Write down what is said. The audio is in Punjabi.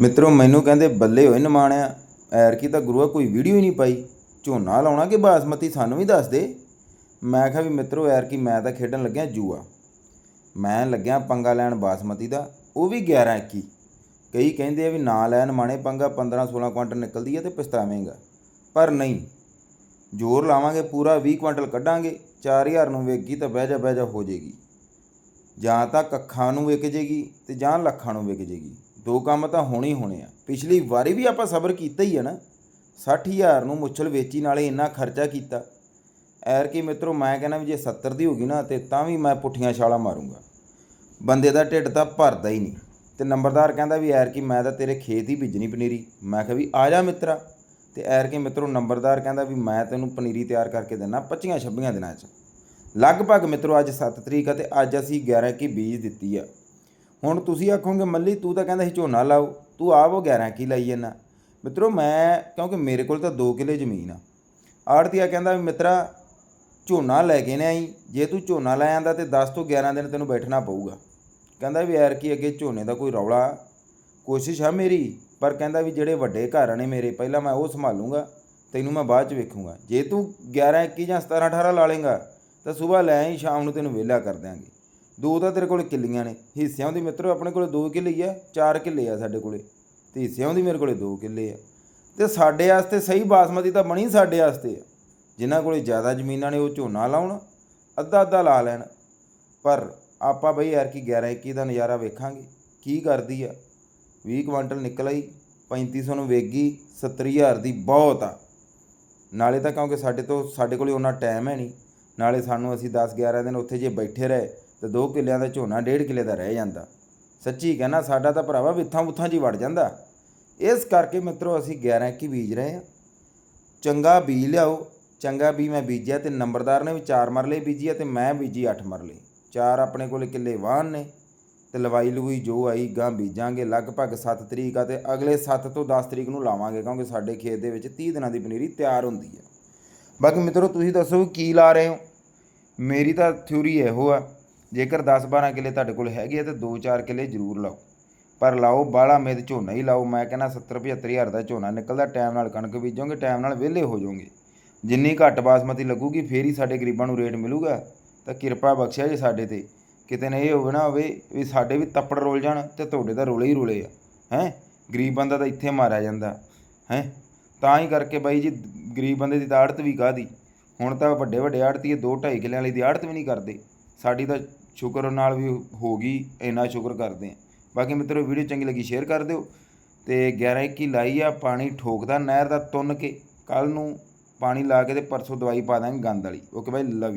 ਮਿੱਤਰੋ, ਮੈਨੂੰ ਕਹਿੰਦੇ ਬੱਲੇ ਹੋਏ ਨਿਮਾਣਿਆ। ਐਰ ਕੀ ਤਾਂ ਗੁਰੂਆ ਕੋਈ ਵੀਡੀਓ ਹੀ ਨਹੀਂ ਪਾਈ। ਝੋਨਾ ਲਾਉਣਾ ਕਿ ਬਾਸਮਤੀ ਸਾਨੂੰ ਵੀ ਦੱਸ ਦੇ? ਮੈਂ ਕਿਹਾ ਵੀ ਮਿੱਤਰੋ ਐਰ ਕੀ ਮੈਂ ਤਾਂ ਖੇਡਣ ਲੱਗਿਆ ਜੂਆ। ਮੈਂ ਲੱਗਿਆ ਪੰਗਾ ਲੈਣ ਬਾਸਮਤੀ ਦਾ, ਉਹ ਵੀ 11 21 ਕਈ ਕਹਿੰਦੇ ਆ ਵੀ ਨਾ ਲੈਣ ਮਾਣੇ ਪੰਗਾ 15 16 ਕੁਇੰਟਲ ਨਿਕਲਦੀ ਹੈ ਤੇ ਪਛਤਾਵੇਂਗਾ। ਪਰ ਨਹੀਂ। ਜ਼ੋਰ ਲਾਵਾਂਗੇ ਪੂਰਾ 20 ਕੁਇੰਟਲ ਕੱਢਾਂਗੇ। 4000 ਨੂੰ ਵੇਗੀ ਤਾਂ ਬਹਿ ਜਾ ਬਹਿ ਜਾ ਹੋ ਜੇਗੀ। ਜਾਂ ਤਾਂ ਕੱਖਾਂ ਨੂੰ ਵਿਕ ਜੇਗੀ ਤੇ ਜਾਂ ਲੱਖਾਂ ਨੂੰ ਵਿਕ ਜੇਗੀ। ਦੋ ਕੰਮ ਤਾਂ ਹੋਣੇ ਹੀ ਹੋਣੇ ਆ। ਪਿਛਲੀ ਵਾਰੀ ਵੀ ਆਪਾਂ ਸਬਰ ਕੀਤਾ ਹੀ ਆ ਨਾ। 60000 ਨੂੰ ਮੁੱਛਲ ਵੇਚੀ ਨਾਲੇ ਇੰਨਾ ਖਰਚਾ ਕੀਤਾ। ਐਰ ਕੀ ਮਿੱਤਰੋ, ਮੈਂ ਕਹਿੰਦਾ ਵੀ ਜੇ 70 ਦੀ ਹੋਗੀ ਨਾ, ਤੇ ਤਾਂ ਵੀ ਮੈਂ ਪੁੱਠੀਆਂ ਛਾਲਾਂ ਮਾਰੂੰਗਾ। ਬੰਦੇ ਦਾ ਢਿੱਡ ਤਾਂ ਭਰਦਾ ਹੀ ਨਹੀਂ। ਤੇ ਨੰਬਰਦਾਰ ਕਹਿੰਦਾ ਵੀ ਐਰ ਕੀ ਮੈਂ ਤਾਂ ਤੇਰੇ ਖੇਤ ਹੀ ਬੀਜਣੀ ਪਨੀਰੀ। ਮੈਂ ਕਿਹਾ ਵੀ ਆ ਜਾ ਮਿੱਤਰਾ। ਤੇ ਐਰ ਕੇ ਮਿੱਤਰੋ, ਨੰਬਰਦਾਰ ਕਹਿੰਦਾ ਵੀ ਮੈਂ ਤੈਨੂੰ ਪਨੀਰੀ ਤਿਆਰ ਕਰਕੇ ਦੇਣਾ 25 26 ਦਿਨਾਂ 'ਚ। ਲਗਭਗ ਮਿੱਤਰੋ, ਅੱਜ 7 ਤਰੀਕ ਆ ਤੇ ਅੱਜ ਅਸੀਂ 11 ਕੀ ਬੀਜ ਦਿੱਤੀ ਆ। ਹੁਣ ਤੁਸੀਂ ਆਖੋਗੇ, ਮੱਲੀ, ਤੂੰ ਤਾਂ ਕਹਿੰਦਾ ਸੀ ਝੋਨਾ ਲਾਓ, ਤੂੰ ਆਪ ਉਹ 11 ਕੀ ਲਾਈ ਜਾਂਦਾ। ਮਿੱਤਰੋ, ਮੈਂ, ਕਿਉਂਕਿ ਮੇਰੇ ਕੋਲ ਤਾਂ 2 ਕਿੱਲੇ ਜ਼ਮੀਨ ਆ। ਆੜਤੀਆ ਕਹਿੰਦਾ ਵੀ, ਮਿੱਤਰਾ, ਝੋਨਾ ਲੈ ਕੇ ਨੇ ਆਈ। ਜੇ ਤੂੰ ਝੋਨਾ ਲੈ ਆਂਦਾ ਤੇ 10 ਤੋਂ 11 ਦਿਨ ਤੈਨੂੰ ਬੈਠਣਾ ਪਊਗਾ। ਕਹਿੰਦਾ ਵੀ ਯਾਰ ਕੀ ਅੱਗੇ ਝੋਨੇ ਦਾ ਕੋਈ ਰੌਲਾ? ਕੋਸ਼ਿਸ਼ ਆ ਮੇਰੀ, ਪਰ ਕਹਿੰਦਾ ਵੀ ਜਿਹੜੇ ਵੱਡੇ ਘਰ ਨੇ ਮੇਰੇ, ਪਹਿਲਾਂ ਮੈਂ ਉਹ ਸੰਭਾਲੂਗਾ, ਤੈਨੂੰ ਮੈਂ ਬਾਅਦ ਚ ਵੇਖੂੰਗਾ। ਜੇ ਤੂੰ 11 21 ਜਾਂ 17 18 ਲਾ ਲੇਗਾ ਤਾਂ ਸਵੇਰ ਲੈ ਆਈ, ਸ਼ਾਮ ਨੂੰ ਤੈਨੂੰ ਵਿਹਲਾ ਕਰ ਦਿਆਂਗੇ। ਦੋ ਤਾਂ ਤੇਰੇ ਕੋਲ ਕਿੱਲੀਆਂ ਨੇ, ਹਿੱਸਿਆਂ ਦੀ ਮਿੱਤਰੋ ਆਪਣੇ ਕੋਲ ਦੋ ਕਿੱਲੇ ਹੀ ਆ, ਚਾਰ ਕਿੱਲੇ ਆ ਸਾਡੇ ਕੋਲੇ, ਤੇ ਹਿੱਸਿਆਂ ਦੀ ਮੇਰੇ ਕੋਲੇ ਦੋ ਕਿੱਲੇ ਆ। ਤੇ ਸਾਡੇ ਵਾਸਤੇ ਸਹੀ ਬਾਸਮਤੀ ਤਾਂ ਬਣੀ ਸਾਡੇ ਵਾਸਤੇ ਆ। ਜਿਨ੍ਹਾਂ ਕੋਲੇ ਜ਼ਿਆਦਾ ਜ਼ਮੀਨਾਂ ਨੇ ਉਹ ਝੋਨਾ ਲਾਉਣ, ਅੱਧਾ ਅੱਧਾ ਲਾ ਲੈਣ। ਪਰ ਆਪਾਂ ਬਈ ਯਾਰ ਕੀ 11 21 ਦਾ ਨਜ਼ਾਰਾ ਵੇਖਾਂਗੇ, ਕੀ ਕਰਦੀ ਆ। 20 ਕੁਆਂਟਲ ਨਿਕਲ ਆਈ 3500 ਨੂੰ ਵੇਗੀ 70000 ਦੀ ਬਹੁਤ ਆ। ਨਾਲੇ ਤਾਂ ਕਿਉਂਕਿ ਸਾਡੇ ਤੋਂ, ਸਾਡੇ ਕੋਲੇ ਉਹਨਾਂ ਟਾਈਮ ਹੈ ਨਹੀਂ, ਨਾਲੇ ਸਾਨੂੰ ਅਸੀਂ 10 11 ਦਿਨ ਉੱਥੇ ਜੇ ਬੈਠੇ ਰਹੇ ਤੇ 2 ਕਿੱਲਿਆਂ ਦਾ ਝੋਨਾ 1.5 ਕਿੱਲੇ ਦਾ ਰਹਿ ਜਾਂਦਾ। ਸੱਚੀ ਕਹਿਣਾ, ਸਾਡਾ ਤਾਂ ਭਰਾਵਾ ਵਿੱਥਾਂ ਬੁੱਥਾਂ 'ਚ ਹੀ ਵੜ ਜਾਂਦਾ। ਇਸ ਕਰਕੇ ਮਿੱਤਰੋ, ਅਸੀਂ 11 ਕੀ ਬੀਜ ਰਹੇ ਆ ਚੰਗਾ ਬੀਜ ਲਿਆਓ। ਚੰਗਾ ਬੀ ਮੈਂ ਬੀਜਿਆ ਤੇ ਨੰਬਰਦਾਰ ਨੇ ਵੀ 4 ਮਰਲੇ ਬੀਜੀ ਆ ਤੇ ਮੈਂ ਬੀਜੀ 8 ਮਰਲੇ। ਚਾਰ ਆਪਣੇ ਕੋਲ ਕਿੱਲੇ ਵਾਹਨ ਨੇ ਤੇ ਲਵਾਈ ਲਵੂਈ ਜੋ ਆਈ ਗਾਂ ਬੀਜਾਂਗੇ। ਲਗਭਗ 7 ਤਰੀਕ ਆ ਤੇ ਅਗਲੇ 7 ਤੋਂ 10 ਤਰੀਕ ਨੂੰ ਲਾਵਾਂਗੇ, ਕਿਉਂਕਿ ਸਾਡੇ ਖੇਤ ਦੇ ਵਿੱਚ 30 ਦਿਨਾਂ ਦੀ ਪਨੀਰੀ ਤਿਆਰ ਹੁੰਦੀ ਹੈ ਬਾਕੀ ਮਿੱਤਰੋ, ਤੁਸੀਂ ਦੱਸੋ ਵੀ ਕੀ ਲਾ ਰਹੇ ਹੋ? ਮੇਰੀ ਤਾਂ ਥਿਊਰੀ ਇਹੋ ਆ। ਜੇਕਰ 10 12 ਕਿੱਲੇ ਤੁਹਾਡੇ ਕੋਲ ਹੈਗੇ ਆ ਤੇ 2-4 ਕਿੱਲੇ ਜ਼ਰੂਰ ਲਾਓ। ਪਰ ਲਾਓ ਬਾਹਲਾ ਮੇਦ ਝੋਨਾ ਹੀ ਲਾਓ। ਮੈਂ ਕਹਿੰਦਾ 70 75000 ਦਾ ਝੋਨਾ ਨਿਕਲਦਾ, ਟਾਈਮ ਨਾਲ ਕਣਕ ਬੀਜੋਗੇ, ਟਾਈਮ ਨਾਲ ਵਿਹਲੇ ਹੋ ਜਾਓਗੇ। ਜਿੰਨੀ ਘੱਟ ਬਾਸਮਤੀ ਲੱਗੂਗੀ, ਫੇਰ ਹੀ ਸਾਡੇ ਗਰੀਬਾਂ ਨੂੰ ਰੇਟ ਮਿਲੂਗਾ। ਤਾਂ ਕਿਰਪਾ ਬਖਸ਼ਿਆ ਜੇ ਸਾਡੇ ਤੇ। ਕਿਤੇ ਨਾ ਇਹ ਹੋਵੇ, ਨਾ ਹੋਵੇ ਵੀ ਸਾਡੇ ਵੀ ਤੱਪੜ ਰੋਲ ਜਾਣ ਤੇ ਤੁਹਾਡੇ ਤਾਂ ਰੋਲੇ ਹੀ ਰੋਲੇ ਆ। ਹੈ? ਗਰੀਬ ਬੰਦਾ ਤਾਂ ਇੱਥੇ ਮਾਰਿਆ ਜਾਂਦਾ। ਹੈ? ਤਾਂ ਹੀ ਕਰਕੇ ਬਾਈ ਜੀ, ਗਰੀਬ ਬੰਦੇ ਦੀ ਤਾਂ ਆੜਤ ਵੀ ਕਾਹਦੀ? ਹੁਣ ਤਾਂ ਵੱਡੇ ਵੱਡੇ ਆੜਤੀਏ 2 2.5 ਕਿੱਲਿਆਂ ਵਾਲੀ ਦੀ ਆੜਤ ਵੀ ਨਹੀਂ ਕਰਦੇ। ਸਾਡੀ ਤਾਂ ਸ਼ੁਕਰ ਨਾਲ ਵੀ ਹੋ ਗਈ, ਇੰਨਾ ਸ਼ੁਕਰ ਕਰਦੇ ਆ ਬਾਕੀ ਮਿੱਤਰੋ, ਵੀਡੀਓ ਚੰਗੀ ਲੱਗੀ ਸ਼ੇਅਰ ਕਰ ਦਿਓ ਤੇ 11 21 ਲਾਈ ਆ, ਪਾਣੀ ਠੋਕਦਾ ਨਹਿਰ ਦਾ ਤੁੰਨ ਕੇ। ਕੱਲ ਨੂੰ ਪਾਣੀ ਲਾ ਕੇ ਤੇ ਪਰਸੋਂ ਦਵਾਈ ਪਾ ਦਾਂਗੇ ਗੰਦ ਵਾਲੀ। ਓਕੇ ਬਾਈ ਲਵ